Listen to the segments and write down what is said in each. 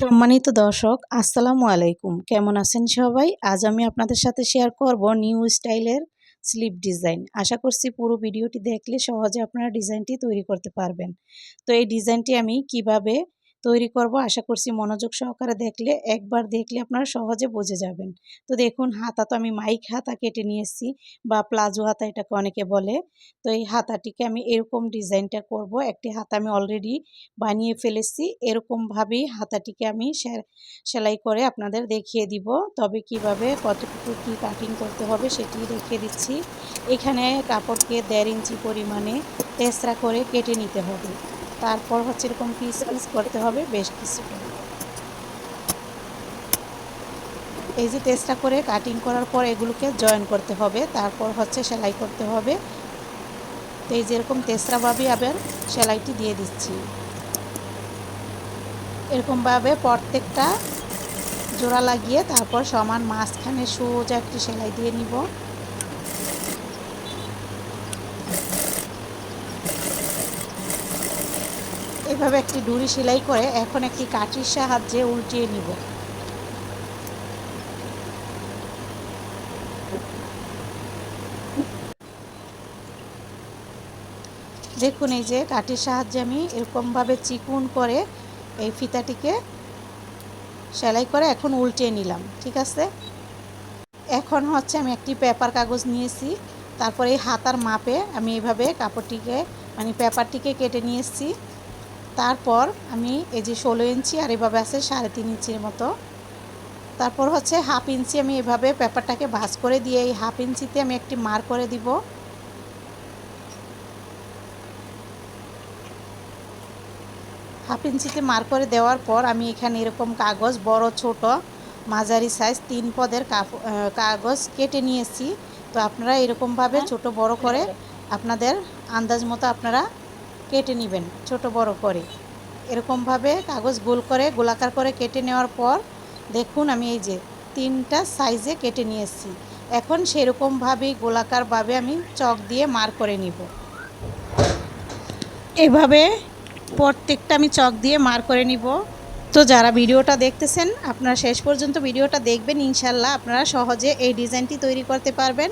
সম্মানিত দর্শক, আসসালামু আলাইকুম। কেমন আছেন সবাই? আজ আমি আপনাদের সাথে শেয়ার করব নিউ স্টাইলের স্লিপ ডিজাইন আশা করছি পুরো ভিডিওটি দেখলে সহজে আপনারা ডিজাইনটি তৈরি করতে পারবেন। তো এই ডিজাইনটি আমি কীভাবে তৈরি করব। আশা করছি মনোযোগ সহকারে দেখলে, একবার দেখলে আপনারা সহজে বুঝে যাবেন। তো দেখুন, হাতা তো আমি মাইক হাতা কেটে নিয়েছি বা প্লাজো হাতা এটাকে অনেকে বলে। তো এই হাতাটিকে আমি এরকম ডিজাইনটা করব। একটি হাতা আমি অলরেডি বানিয়ে ফেলেছি। এরকমভাবেই হাতাটিকে আমি সেলাই করে আপনাদের দেখিয়ে দিব। তবে কীভাবে, কতটুকু কি কাটিং করতে হবে সেটি দেখিয়ে দিচ্ছি। এখানে কাপড়কে দেড় ইঞ্চি পরিমাণে তেসরা করে কেটে নিতে হবে। তারপর হচ্ছে এরকম পিস পিস করতে হবে, বেশ কিছু এই যে তেসরা করে কাটিং করার পর এগুলোকে জয়েন করতে হবে, তারপর হচ্ছে সেলাই করতে হবে। তো এই যেরকম তেসরাভাবেই আবার সেলাইটি দিয়ে দিচ্ছি। এরকমভাবে প্রত্যেকটা জোড়া লাগিয়ে তারপর সমান মাঝখানে সোজা একটি সেলাই দিয়ে নিব। এভাবে একটি ডুরি সেলাই করে এখন একটি কাঠির সাহায্যে উল্টিয়ে নিব। দেখুন, এই যে কাঠির সাহায্যে আমি এরকমভাবে চিকুন করে এই ফিতাটিকে সেলাই করে এখন উল্টিয়ে নিলাম, ঠিক আছে? এখন হচ্ছে আমি একটি পেপার কাগজ নিয়েছি, তারপরে এই হাতার মাপে আমি এইভাবে কাপড়টিকে মানে পেপারটিকে কেটে নিয়েছি তারপর আমি এই যে ষোলো ইঞ্চি আর এভাবে আছে সাড়ে তিন ইঞ্চির মতো। তারপর হচ্ছে হাফ ইঞ্চি আমি এভাবে পেপারটাকে ভাজ করে দিয়ে এই হাফ ইঞ্চিতে আমি একটি মার করে দিব। হাফ ইঞ্চিতে মার করে দেওয়ার পর আমি এখানে এরকম কাগজ বড় ছোট মাঝারি সাইজ তিন পদের কাগজ কেটে নিয়েছি। তো আপনারা এরকমভাবে হ্যাঁ। ছোট বড় করে আপনাদের আন্দাজ মতো আপনারা কেটে নেবেন ছোট বড় করে। এরকমভাবে কাগজ গোল করে, গোলাকার করে কেটে নেওয়ার পর দেখুন আমি এই যে তিনটা সাইজে কেটে নিয়েছি এখন সেরকমভাবেই গোলাকারভাবে আমি চক দিয়ে মার করে নিব। এভাবে প্রত্যেকটা আমি চক দিয়ে মার করে নিব। তো যারা ভিডিওটা দেখতেছেন, আপনারা শেষ পর্যন্ত ভিডিওটা দেখবেন ইনশাল্লাহ আপনারা সহজে এই ডিজাইনটি তৈরি করতে পারবেন।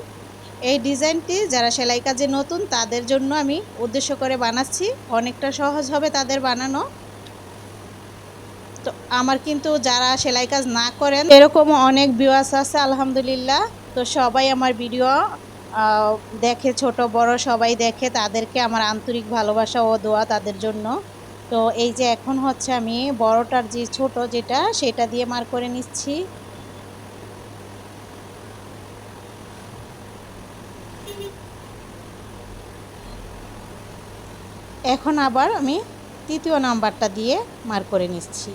এই ডিজাইনটি যারা সেলাই কাজে নতুন, তাদের জন্য আমি উদ্দেশ্য করে বানাচ্ছি। অনেকটা সহজ হবে তাদের বানানো। তো আমার কিন্তু যারা সেলাই কাজ না করেন এরকম অনেক ভিউয়ার্স আছে, আলহামদুলিল্লাহ। তো সবাই আমার ভিডিও দেখে, ছোট, বড় সবাই দেখে, তাদেরকে আমার আন্তরিক ভালোবাসা ও দোয়া তাদের জন্য। তো এই যে এখন হচ্ছে আমি বড়টার যে ছোট যেটা, সেটা দিয়ে মার করে নিচ্ছি। এখন আবার আমি তৃতীয় নাম্বারটা দিয়ে মার করে নিচ্ছি।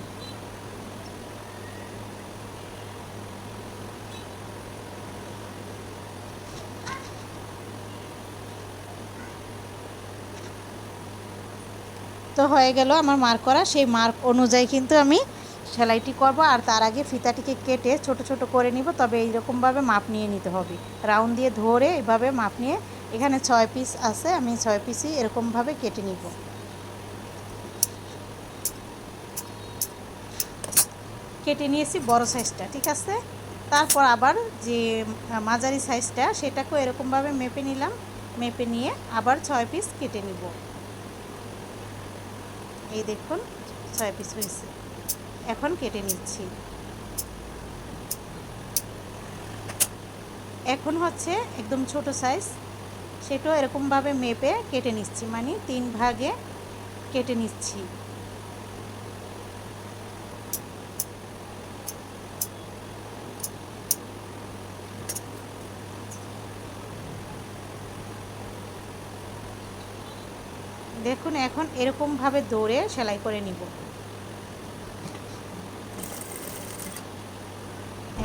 তো হয়ে গেল আমার মার্ক করা। সেই মার্ক অনুযায়ী কিন্তু আমি সেলাইটি করব আর তার আগে ফিতাটিকে কেটে ছোট ছোট করে নিব। তবে এইরকমভাবে মাপ নিয়ে নিতে হবে। রাউন্ড দিয়ে ধরে এভাবে মাপ নিয়ে এখানে ছয় পিস আছে, আমি ছয় পিসই এরকমভাবে কেটে নিব। কেটে নিয়েছি বড় সাইজটা, ঠিক আছে? তারপর আবার যে মাঝারি সাইজটা, সেটাকেও এরকমভাবে মেপে নিলাম। মেপে নিয়ে আবার ছয় পিস কেটে নিব। এই দেখুন, ছয় পিস হয়েছে। এখন কেটে নিচ্ছি। এখন হচ্ছে একদম ছোট সাইজ সেটাও এরকমভাবে মেপে কেটে নিচ্ছি। মানে তিন ভাগে কেটে নিচ্ছি। দেখুন এখন এরকমভাবে দৌড়ে সেলাই করে নিব।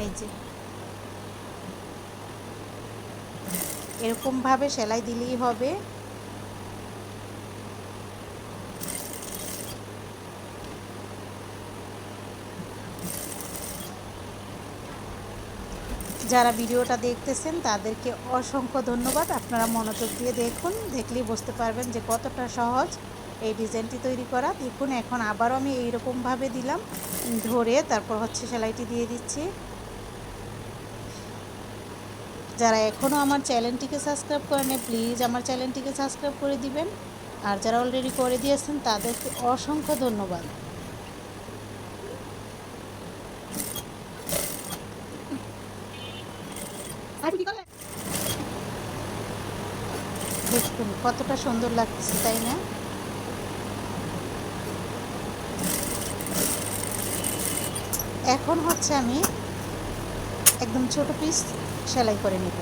এই যে। এরকমভাবে সেলাই দিলেই হবে। যারা ভিডিওটা দেখতেছেন, তাদেরকে অসংখ্য ধন্যবাদ। আপনারা মনোযোগ দিয়ে দেখুন, দেখলেই বুঝতে পারবেন যে কতটা সহজ এই ডিজাইনটি তৈরি করা। দেখুন, এখন আবারও আমি এইরকমভাবে দিলাম, ধরে তারপর হচ্ছে সেলাইটি দিয়ে দিচ্ছি। যারা এখনও আমার চ্যানেলটিকে সাবস্ক্রাইব করেন প্লিজ আমার চ্যানেলটিকে সাবস্ক্রাইব করে দিবেন। আর যারা অলরেডি করে দিয়েছেন, তাদেরকে অসংখ্য ধন্যবাদ। দেখুন, কতটা সুন্দর লাগতেছে তাই না? এখন হচ্ছে আমি একদম ছোট পিস সেলাই করে নেব।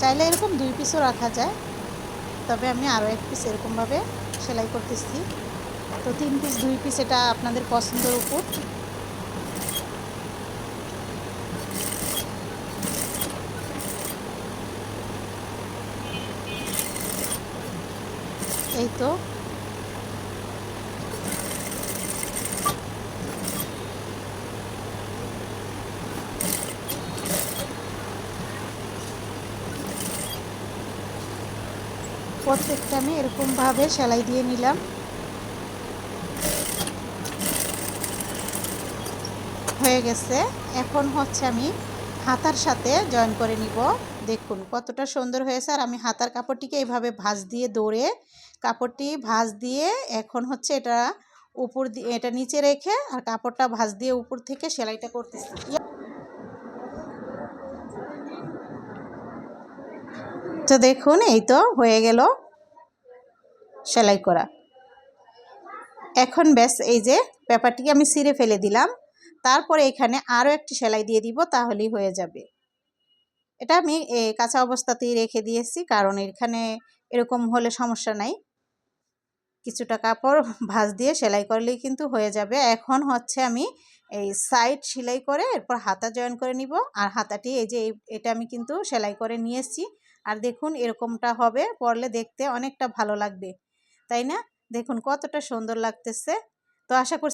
চাইলে এরকম দুই পিসও রাখা যায়, তবে আমি আরও এক পিস এরকমভাবে সেলাই করতেছি। তো তিন পিস দুই পিস এটা আপনাদের পছন্দের উপর। এই তো। প্রত্যেকটা আমি এরকমভাবে সেলাই দিয়ে নিলাম। হয়ে গেছে। এখন হচ্ছে আমি হাতার সাথে জয়েন করে নিব। দেখুন কতটা সুন্দর হয়েছে। আর আমি হাতার কাপড়টিকে এইভাবে ভাঁজ দিয়ে দৌড়ে কাপড়টি ভাঁজ দিয়ে এখন হচ্ছে এটা উপর দিয়ে এটা নিচে রেখে আর কাপড়টা ভাঁজ দিয়ে উপর থেকে সেলাইটা করতেছি। তো দেখুন, এই তো হয়ে গেল সেলাই করা। এখন ব্যাস, এই যে পেপারটিকে আমি সিরে ফেলে দিলাম। তারপরে এখানে আরও একটি সেলাই দিয়ে দিব, তাহলেই হয়ে যাবে। এটা আমি কাঁচা অবস্থাতেই রেখে দিয়েছি, কারণ এখানে এরকম হলে সমস্যা নাই। কিছুটা কাপড় ভাঁজ দিয়ে সেলাই করলেই কিন্তু হয়ে যাবে। এখন হচ্ছে আমি এই সাইড সেলাই করে এরপর হাতা জয়েন করে নিব। আর হাতাটি এই যে এটা আমি কিন্তু সেলাই করে নিয়েছি আর দেখুন এরকমটা হবে, পরলে দেখতে অনেকটা ভালো লাগবে। তাই না? দেখুন কতটা সুন্দর লাগতেছে। তো আশা করছি